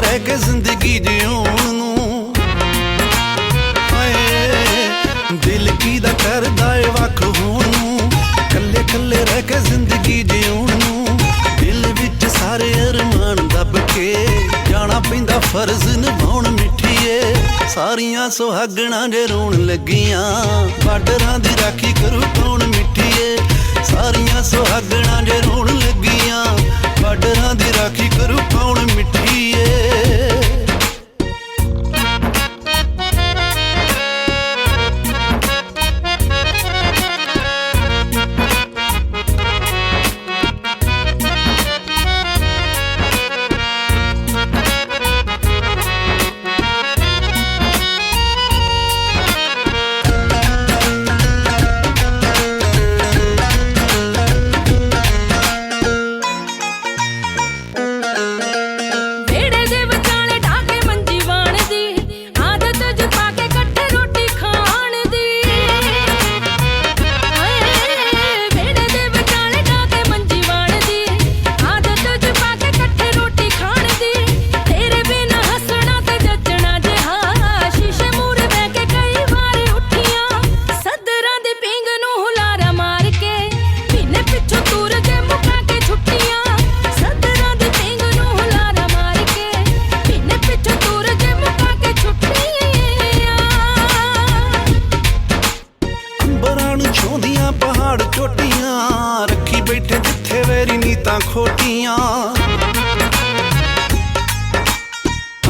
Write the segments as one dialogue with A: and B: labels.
A: ਰਹਿ ਕੇ ਜ਼ਿੰਦਗੀ ਜਿਉਣ ਨੂੰ। ਹਾਏ, ਦਿਲ ਕੀ ਦਾ ਕਰਦਾ ਏ ਵੱਖ ਹੋਣ ਨੂੰ ਕੱਲੇ ਕੱਲੇ ਰਹਿ ਕੇ ਜ਼ਿੰਦਗੀ ਜਿਉਣ ਨੂੰ। ਦਿਲ ਵਿੱਚ ਸਾਰੇ ਅਰਮਾਨ ਦੱਬ ਕੇ, ਜਾਣਾ ਪੈਂਦਾ ਫਰਜ਼ ਨਿਭਾਉਣ ਮਿੱਠੀਏ। ਸਾਰੀਆਂ ਸੁਹਾਗਣਾ ਜੇ ਰੋਣ ਲੱਗੀਆਂ, ਬਾਰਡਰਾਂ ਦੀ ਰਾਖੀ ਕਰੂ ਕੌਣ ਬਾਰਡਰਾਂ ਦੀ ਛੋਂਦੀਆਂ ਪਹਾੜ ਚੋਟੀਆਂ, ਰੱਖੀ ਬੈਠੇ ਜਿੱਥੇ ਵੈਰੀ ਨੀਤਾਂ ਖੋਟੀਆਂ।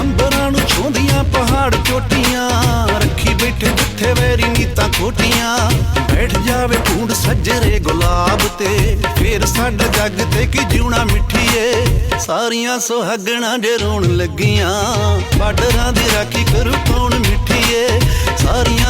A: ਅੰਬਰਾਂ ਨੂੰ ਛੋਂਦੀਆਂ ਪਹਾੜ ਚੋਟੀਆਂ, ਰੱਖੀ ਬੈਠੇ ਜਿੱਥੇ ਵੈਰੀ ਨੀਤਾਂ ਖੋਟੀਆਂ। ਬੈਠ ਜਾਵੇ ਢੂੰਡ ਸੱਜਰੇ ਗੁਲਾਬ ਤੇ, ਫੇਰ ਸਾਡਾ ਜੱਗ ਤੇ ਕੀ ਜਿਉਣਾ ਮਿੱਠੀਏ। ਸਾਰੀਆਂ ਸੁਹਾਗਣਾ ਜੇ ਰੋਣ ਲੱਗੀਆਂ ਬਾਰਡਰਾਂ ਦੀ ਰਾਖੀ ਕਰੂ ਕੌਣ ਮਿੱਠੀਏ। ਸਾਰੀਆਂ